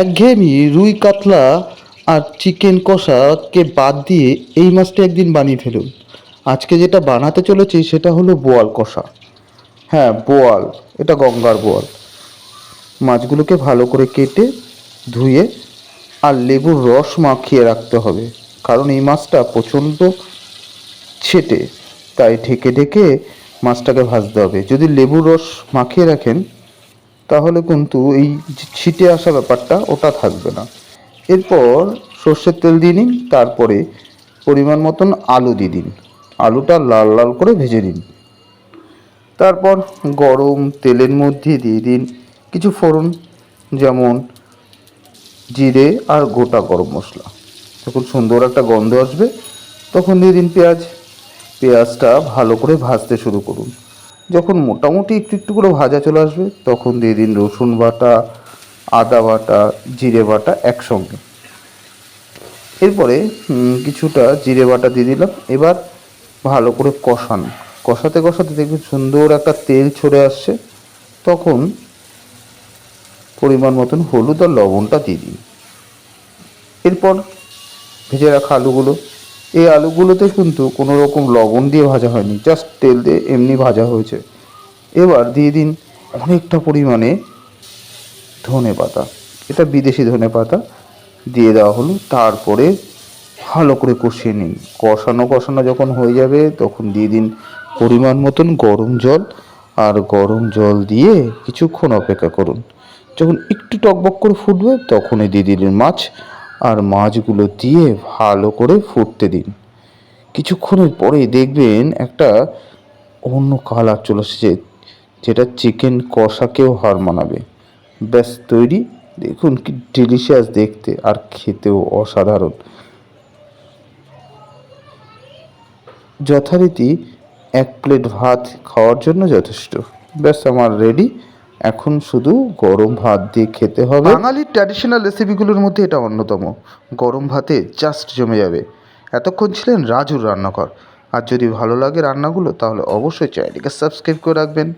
একঘেয়েমি, রুই কাতলা আর চিকেন কষাকে বাদ দিয়ে এই মাছটা একদিন বানিয়ে ফেলুন। আজকে যেটা বানাতে চলেছি সেটা হলো বোয়াল কষা। হ্যাঁ বোয়াল, এটা গঙ্গার বোয়াল। মাছগুলোকে ভালো করে কেটে ধুয়ে আর লেবুর রস মাখিয়ে রাখতে হবে, কারণ এই মাছটা প্রচণ্ড ছেটে, তাই ঢেকে ঢেকে মাছটাকে ভাজতে হবে। যদি লেবুর রস মাখিয়ে রাখেন তাহলে কিন্তু এই ছিটে আসা ব্যাপারটা ওটা থাকবে না। এরপর সর্ষের তেল দিয়ে নিন, তারপরে পরিমাণ মতন আলু দিয়ে দিন। আলুটা লাল লাল করে ভেজে দিন তারপর গরম তেলের মধ্যে দিয়ে দিন কিছু ফোড়ন, যেমন জিরে আর গোটা গরম মশলা। যখন সুন্দর একটা গন্ধ আসবে, তখন দিয়ে দিন পেঁয়াজ। পেঁয়াজটা ভালো করে ভাজতে শুরু করুন। যখন মোটামুটি একটু একটু করে ভাজা চলে আসবে, তখন দিয়ে দিন রসুন বাটা, আদা বাটা, জিরে বাটা একসঙ্গে। এরপরে কিছুটা জিরে বাটা দিয়ে দিলাম। এবার ভালো করে কষান। কষাতে কষাতে দেখবেন সুন্দর একটা তেল ছড়ে আসছে। তখন পরিমাণ মতন হলুদ আর লবণটা দিয়ে দিন। এরপর ভেজে রাখা আলুগুলো এই আলুগুলোতে কিন্তু কোনো রকম লবণ দিয়ে ভাজা হয়নি জাস্ট তেল দিয়ে এমনি ভাজা হয়েছে। এবার দিয়ে দিন অনেকটা পরিমাণে ধনে পাতা। এটা বিদেশি ধনে পাতা। দিয়ে দেওয়া হলো, তারপরে ভালো করে কষিয়ে নিন। কষানো কষানো যখন হয়ে যাবে, তখন দিয়ে দিন পরিমাণ মতন গরম জল, আর গরম জল দিয়ে কিছুক্ষণ অপেক্ষা করুন। যখন একটু টকবক করে ফুটবে, তখনই দিয়ে দিলেন মাছ। আর মাছগুলো দিয়ে ভালো করে ফুটতে দিন। কিছুক্ষণের পরে দেখবেন একটা অন্য কালার চলে এসেছে, যেটা চিকেন কষাকেও হার মানাবে। ব্যাস, তৈরি। দেখুন কি ডেলিশিয়াস দেখতে, আর খেতেও অসাধারণ। যথারীতি এক প্লেট ভাত খাওয়ার জন্য যথেষ্ট। ব্যাস, আমার রেডি এখন শুধু গরম ভাত দিয়ে খেতে হবে। বাঙালির ট্র্যাডিশনাল রেসিপিগুলোর মধ্যে এটা অন্যতম। গরম ভাতে জাস্ট জমে যাবে। এতক্ষণ ছিলেন রাজুর রান্নাঘর। আর যদি ভালো লাগে রান্নাগুলো, তাহলে অবশ্যই চ্যানেলটিকে সাবস্ক্রাইব করে রাখবেন।